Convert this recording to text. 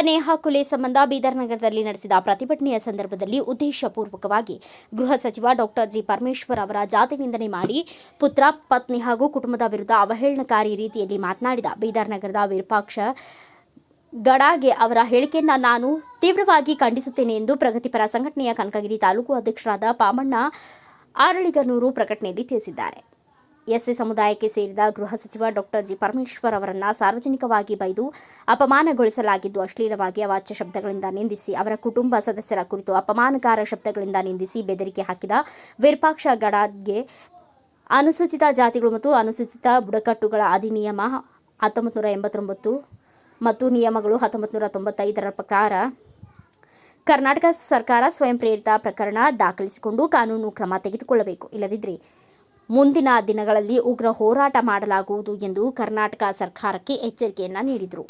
ನೇಹಾ ಕೊಲೆ ಸಂಬಂಧ ಬೀದರ್ ನಗರದಲ್ಲಿ ನಡೆಸಿದ ಪ್ರತಿಭಟನೆಯ ಸಂದರ್ಭದಲ್ಲಿ ಉದ್ದೇಶಪೂರ್ವಕವಾಗಿ ಗೃಹ ಸಚಿವ ಡಾಕ್ಟರ್ ಜಿ ಪರಮೇಶ್ವರ್ ಅವರ ಜಾತಿ ನಿಂದನೆ ಮಾಡಿ ಪುತ್ರ, ಪತ್ನಿ ಹಾಗೂ ಕುಟುಂಬದ ವಿರುದ್ಧ ಅವಹೇಳನಕಾರಿ ರೀತಿಯಲ್ಲಿ ಮಾತನಾಡಿದ ಬೀದರ್ ನಗರದ ವಿರೂಪಾಕ್ಷ ಗಡಾಗೆ ಅವರ ಹೇಳಿಕೆಯನ್ನು ನಾನು ತೀವ್ರವಾಗಿ ಖಂಡಿಸುತ್ತೇನೆ ಎಂದು ಪ್ರಗತಿಪರ ಸಂಘಟನೆಯ ಕನಕಗಿರಿ ತಾಲೂಕು ಅಧ್ಯಕ್ಷರಾದ ಪಾಮಣ್ಣ ಆರಳಿಗನೂರು ಪ್ರಕಟಣೆಯಲ್ಲಿ ತಿಳಿಸಿದ್ದಾರೆ. ಎಸ್ಸಿ ಸಮುದಾಯಕ್ಕೆ ಸೇರಿದ ಗೃಹ ಸಚಿವ ಡಾಕ್ಟರ್ ಜಿ ಪರಮೇಶ್ವರ್ ಅವರನ್ನು ಸಾರ್ವಜನಿಕವಾಗಿ ಬೈದು ಅಪಮಾನಗೊಳಿಸಲಾಗಿದ್ದು, ಅಶ್ಲೀಲವಾಗಿ ಅವಾಚ್ಯ ಶಬ್ದಗಳಿಂದ ನಿಂದಿಸಿ, ಅವರ ಕುಟುಂಬ ಸದಸ್ಯರ ಕುರಿತು ಅಪಮಾನಕಾರ ಶಬ್ದಗಳಿಂದ ನಿಂದಿಸಿ ಬೆದರಿಕೆ ಹಾಕಿದ ವಿರ್ಪಾಕ್ಷ ಗಡಾದ್ಗೆ ಅನುಸೂಚಿತ ಜಾತಿಗಳು ಮತ್ತು ಅನುಸೂಚಿತ ಬುಡಕಟ್ಟುಗಳ ಅಧಿನಿಯಮ ಹತ್ತೊಂಬತ್ತು ನೂರ ಎಂಬತ್ತೊಂಬತ್ತು ಮತ್ತು ನಿಯಮಗಳು ಹತ್ತೊಂಬತ್ತು ನೂರ ತೊಂಬತ್ತೈದರ ಪ್ರಕಾರ ಕರ್ನಾಟಕ ಸರ್ಕಾರ ಸ್ವಯಂ ಪ್ರೇರಿತ ಪ್ರಕರಣ ದಾಖಲಿಸಿಕೊಂಡು ಕಾನೂನು ಕ್ರಮ ತೆಗೆದುಕೊಳ್ಳಬೇಕು. ಇಲ್ಲದಿದ್ದರೆ ಮುಂದಿನ ದಿನಗಳಲ್ಲಿ ಉಗ್ರ ಹೋರಾಟ ಮಾಡಲಾಗುವುದು ಎಂದು ಕರ್ನಾಟಕ ಸರ್ಕಾರಕ್ಕೆ ಎಚ್ಚರಿಕೆಯನ್ನ ನೀಡಿದರು.